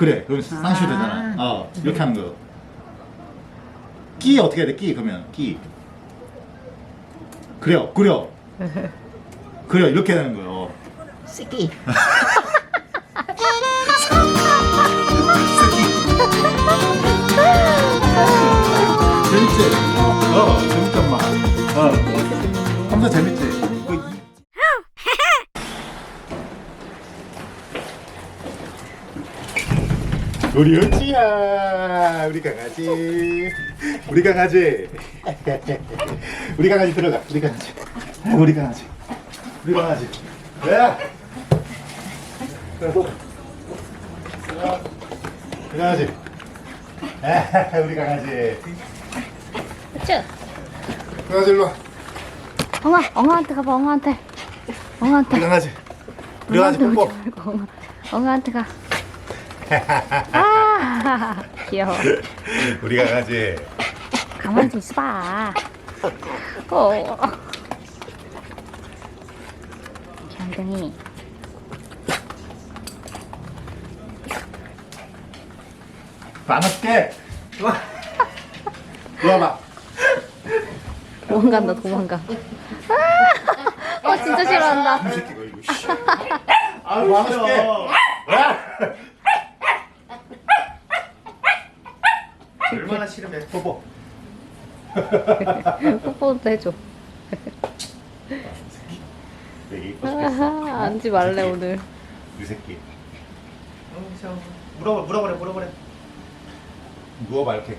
그래 그럼 쌍시오 되잖아 어 이렇게 하는 거끼 어떻게 해야 돼? 끼 그러면 끼 그래요 그래요 그래요 이렇게 되는 거요 새끼. 재밌지? 어 재밌단 말 어. 함사 재밌지? 우리 은지야 우리 강아지. 우리 강아지. 우리 강아지 들어가 우리 강아지. 우리 강아지. 우리 강아지. 야! 우리 강아지. 우리 강아지. 쭉. 강아지 일로 와. 엉아, 엉아한테 가봐, 엉아한테. 엉아한테. 우리 강아지. 우리 강아지 뽀뽀 엉아한테 가. 아, 귀여워. 우리 강아지 가만히 좀 있어봐. 어. 만원게 이리 와봐 도망간다, 도망가. 아, 어, 진짜 싫어한다. 이 새끼가 이거 씨. 아유 만원게 얼마나 싫으면 뽀뽀 뽀뽀도 해줘. 되게 이뻐 죽겠어 아하, 앉지 말래, 오늘. 이 새끼 물어버려 물어버려 물어버려 누워봐 이렇게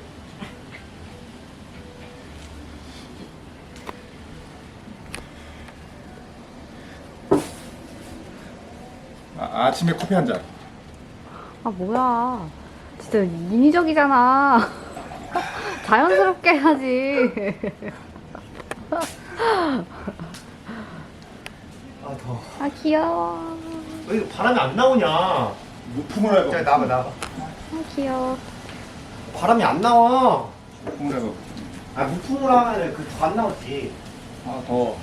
아, 아침에 커피 한 잔. 아, 뭐야. 진짜 인위적이잖아. 자연스럽게 해야지. 아 더워 아, 귀여워. 왜 바람이 안 나오냐 무풍을 해봐. 자 나와봐 나와봐 아, 귀여워. 바람이 안 나와 무풍을 해봐. 아 무풍으로 하면 그더 안 나오지 아 더워.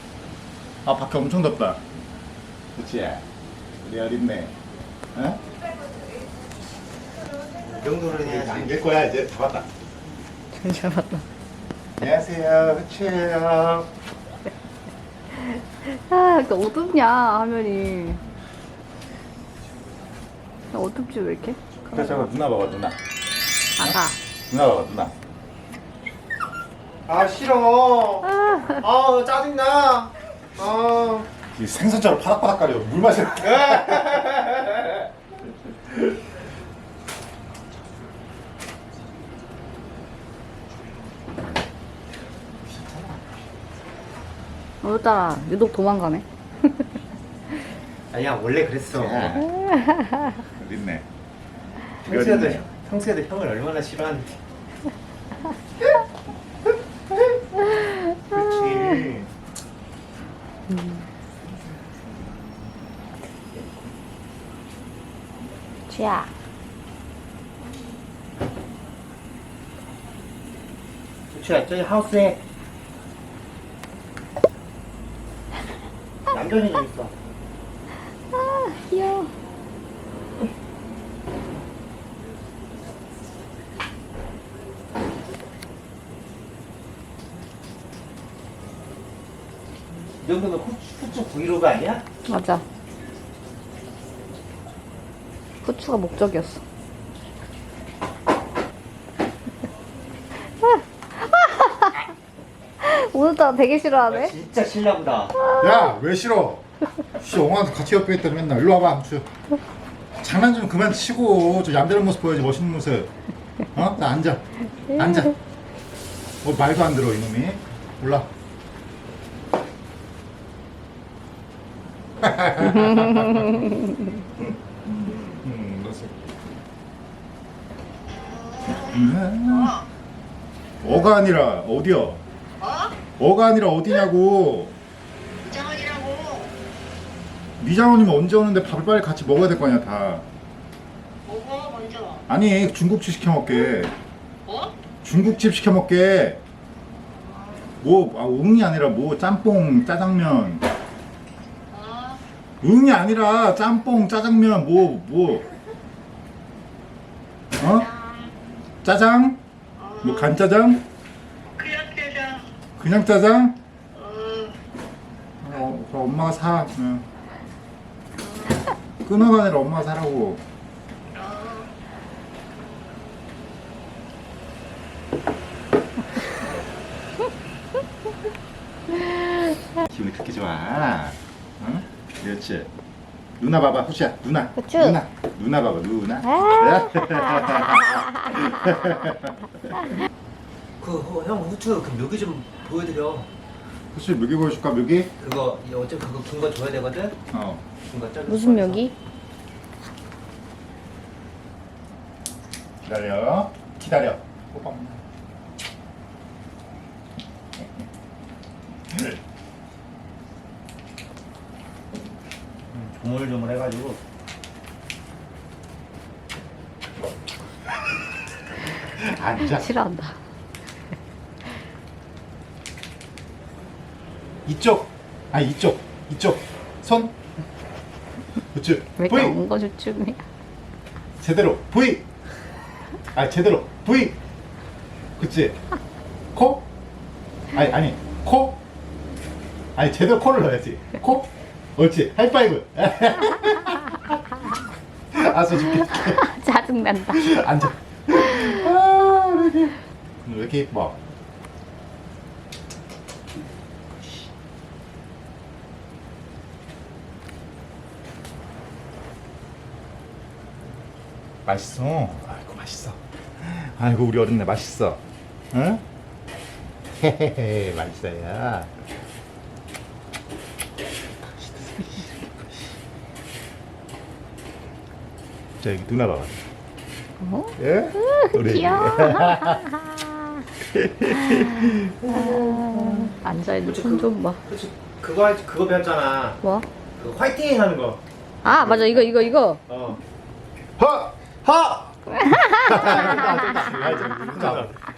아 밖에 엄청 덥다. 그치? 우리 어린네. 어? 이 정도는 해야지 안길 거야 이제 잡았다. 잘 봤다. 안녕하세요. 흐치예요. 아, 이렇게 어둡냐, 화면이. 야, 어둡지, 왜 이렇게? 그래 저거 누나 봐봐 누나. 아가. 누나 봐봐 누나. 아 싫어 아, 아 짜증나 아 이 생선처럼 파닥파닥거려. 물 마셔. 오늘따라 유독 도망가네. 아니야 원래 그랬어. 어딨네. 평소에도 평소에도 형을 얼마나 싫어하는지. 그렇지 쥐야. 저기 하우스에 얌전히 좀 있어 아, 귀여워. 이 정도면 후추, 후추 브이로그 아니야? 맞아. 후추가 목적이었어. 오늘따라 되게 싫어하네. 진짜 싫나보다 야, 왜 싫어? 씨, 엉아한테 같이 옆에 있다 맨날. 일로 와봐, 암추. 장난 좀 그만 치고 저 얌전한 모습 보여야지 멋있는 모습. 어? 나 앉아. 앉아. 뭐 말도 안 들어 이놈이. 올라. 음. 음. 어가 아니라 어디야? 어? 어가 아니라 어디냐고. 이장원이라고 미장원이면 언제 오는데 밥을 빨리 같이 먹어야 될 거 아니야 다. 먹어 먼저 아니 중국집 시켜 먹게. 어? 중국집 시켜 먹게. 뭐 아, 응이 아니라 뭐 짬뽕 짜장면. 어? 응이 아니라 짬뽕 짜장면 뭐 뭐. 어? 짜장? 뭐 간짜장? 그냥 짜장. 그냥 짜장? 어, 어, 그럼 엄마가 사. 응. 끊어가 아니라 엄마가 사라고. 어. 기분이 그렇게 좋아. 응? 그렇지. 누나 봐봐, 후시야. 누나. 후추. 누나. 누나 봐봐, 누나. 그형 후추 그 묘기 좀 보여드려. 후시 묘기 보여줄까, 묘기? 그거 이 어차피 그거 긴 거 줘야 되거든. 어. 긴거 잘라. 무슨 묘기? 기다려. 기다려. 오빠. 조물조물 해가지고. 앉아. 싫어한다. 이쪽. 아, 이쪽. 이쪽. 손. 그렇지. 왜 보이. 엉거주춤이야? 제대로. 보이. 아, 제대로. 보이. 그치. 코. 아니, 아니. 코. 아니, 제대로 코를 넣어야지. 코. 옳지. 하이파이브. 알았어, 줄게. 짜증 난다. 앉아. 아, 이렇게. 왜 이렇게 예뻐? 맛있어. 아이고 맛있어. 아이고 우리 어린애 맛있어. 응? 헤헤헤 맛있어요. 자 여기 누나 봐봐. 어? 예? 우리 귀여워. 애기. 아, 앉아 있는 손좀 봐. 그치 그거 할- 그거 배웠잖아. 뭐? 그 화이팅 하는 거. 아, 맞아. 이거, 이거, 이거. 어. 하! 하!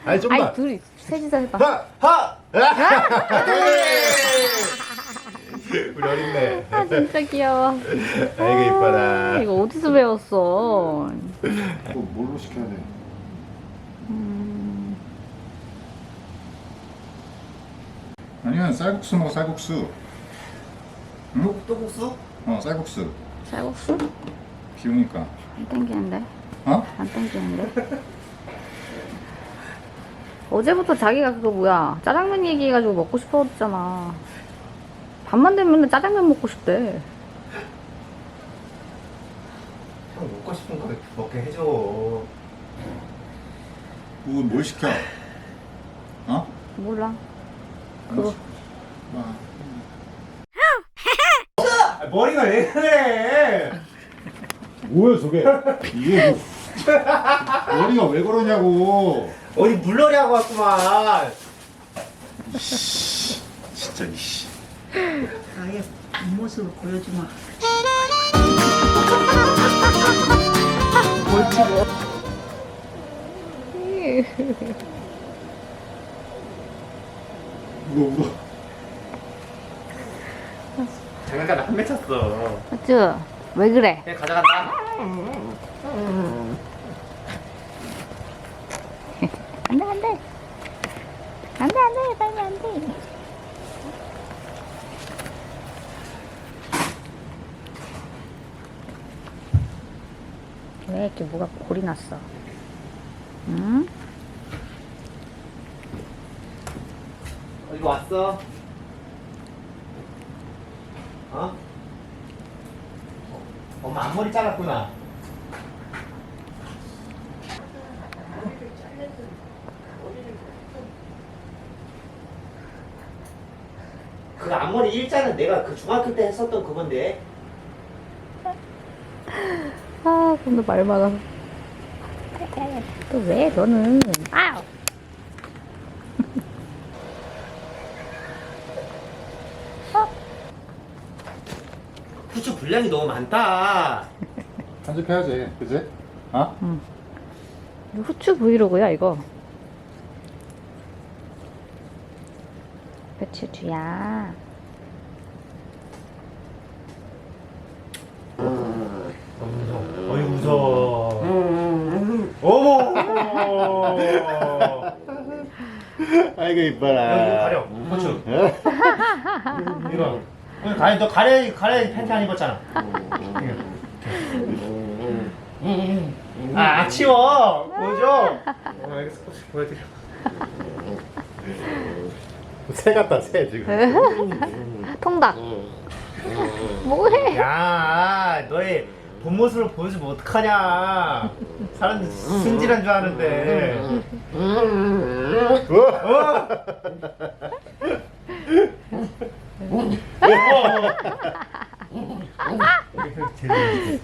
아니 좀 아이, 더. 둘이 셋이서 해봐. 하! 하! 우리 어린애. 아, 진짜 귀여워. 아이고 이뻐라. 이거 어디서 배웠어? 또 뭘로 시켜야 돼? 음, 아니면 쌀국수 먹어 쌀국수. 응? 또 또국수? 어 쌀국수. 쌀국수? 비 오니까. 안 땡기는데? 어? 안 땡기는데? 어제부터 자기가 그거 뭐야 짜장면 얘기해가지고 먹고 싶어 했잖아 밤만 되면 맨날 짜장면 먹고 싶대 형 먹고 싶은 거 먹게 해줘. 뭐, 뭘 시켜? 어? 몰라 그거 아, 아, 머리가 왜 그래? 뭐야 저게? 이게 뭐 머리가 왜 그러냐고. 어디 물놀이 하고 왔구만. 진짜 이씨. 아예 모습을 보여주마. 울어 울어. 장난감 안 맺혔어. 맞죠? 왜 그래? 그냥 가져간다. 안돼 안돼 안돼 안돼 빨리 안돼 왜 이렇게 뭐가 골이 났어? 응? 어, 이거 왔어? 어? 어, 엄마 앞 머리 잘랐구나. 그 앞머리 일자는 내가 그 중학교 때 했었던 그건데. 아 근데 말 많아 또 왜 너는 아우 분량이 너무 많다. 편집해야지, 그지? 어? 이거 후추 브이로그야 이거 배추주야 어이 무서워. 어? 아이고 이뻐라. 가려. 고추. 이거. 오늘 가려 너 가려 가려 팬티 안 입었잖아. 아, 아 치워. 보여줘. 어, 알겠어. 보여드려. 새 같다 새 지금. 통닭. 뭐해? 야, 너의 본 모습을 보여주면 어떡하냐. 사람들 승질한 줄 아는데.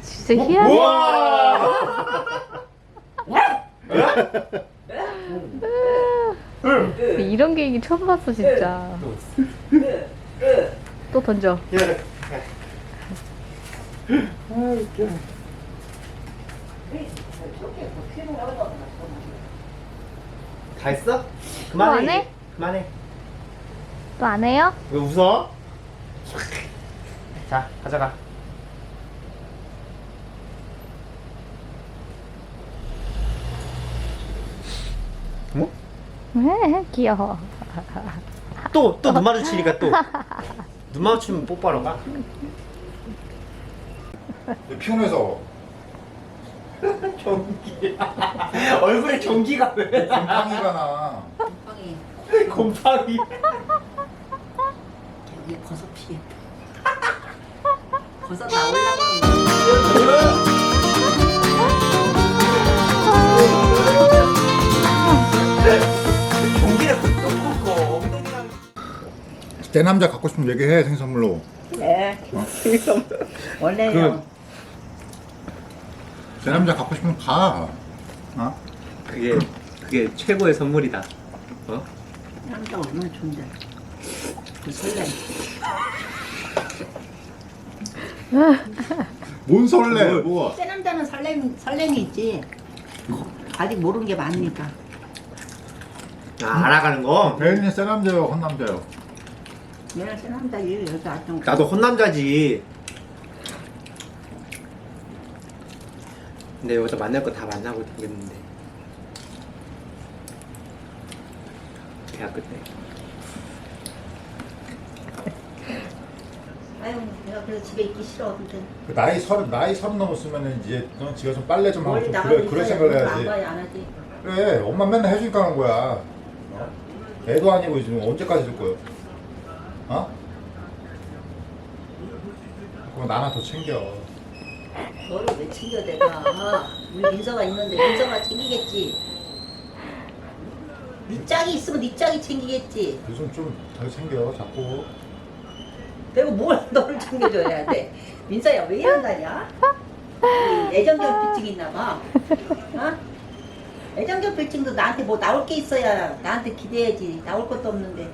진짜 희한해. 우와! 이런 계획이 처음 봤어 진짜. 또 던져. 다 했어? 안 그만해. 해? 이제. 그만해. 또 안 해요? 왜 웃어? 자, 가져가. 뭐? 왜? 귀여워. 또, 또 눈 마주치니까 또. 눈 마주치면 뽀뽀하러 가? 피곤해서 전기. 얼굴에 전기가 왜? 곰팡이가 나. 빵이 곰팡이. 버섯 피해. 버섯 엉덩이랑. 내 남자 갖고 싶으면 얘기해 생선물로. 네. 원래요. 내 남자 갖고 싶으면 가. 어? 그게 그게 최고의 선물이다. 어? 남자 얼마나 좋은데. 그 설레. 뭔 설레? 뭐? 새 남자는 설렘 설렘이 있지. 아직 모르는 게 많으니까. 아, 알아가는 거. 배은이 새 남자요, 헌 남자요. 얘는 새 남자 얘 여기 아주. 나도 혼남자지. 근데 여기서 만날 거 다 만나고 있겠는데. 대학교 때. 아유 내가 그래서 집에 있기 싫어. 그 나이 서른 나이 서른 넘었으면 이제 너 지가 좀 빨래 좀 하고 멀리 좀 나가고 그래 그런 있어야 생각을 안 해야지. 안 하지. 그래 엄마 맨날 해주니까 하는 거야. 어? 애도 아니고 지금 언제까지 줄 거야? 어? 그럼 나 하나 더 챙겨. 너를 왜 챙겨 내가? 우리 민서가 있는데 민서가 챙기겠지. 네 짝이 있으면 네 짝이 챙기겠지. 요즘 좀덜 챙겨 자꾸. 내가 뭘 너를 챙겨줘야 돼? 민서야 왜 이런다냐? 이 애정결핍증 있나 봐. 어? 애정결핍증도 나한테 뭐 나올 게 있어야 나한테 기대해야지. 나올 것도 없는데.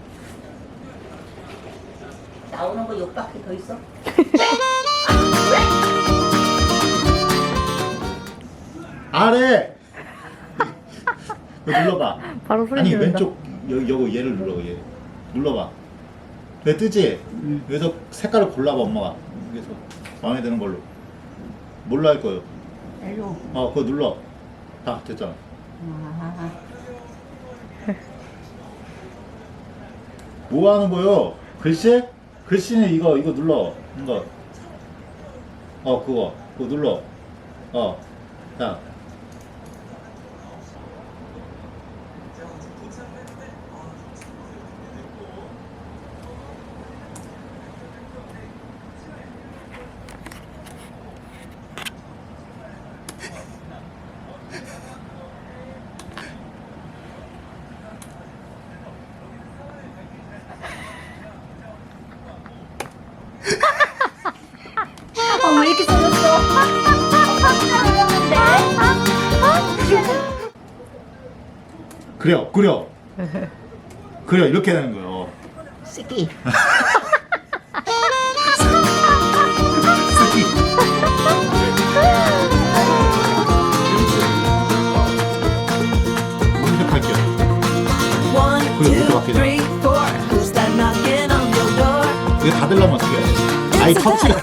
나오는 거 욕밖에 더 있어? 아래. 이거 눌러봐. 바로 소리 아니 지른다. 왼쪽 여기 여기 얘를 눌러 얘. 눌러봐. 내 뜨지? 여기서 색깔을 골라봐 엄마가. 여기서 마음에 드는 걸로. 뭘로 할 거예요? 일로. 어 그거 눌러. 다 됐잖아. 아, 뭐 하는 거요? 글씨? 글씨는 이거 이거 눌러. 이거. 어 그거 그거 눌러. 어. 자. 그래요. 그래요. 그래요. 이렇게 되는 거예요. 쓰기. 쓰기. 검색할게요. On your door? 이거 다 들려면 어떻게 해? 아이 It's a 터치가.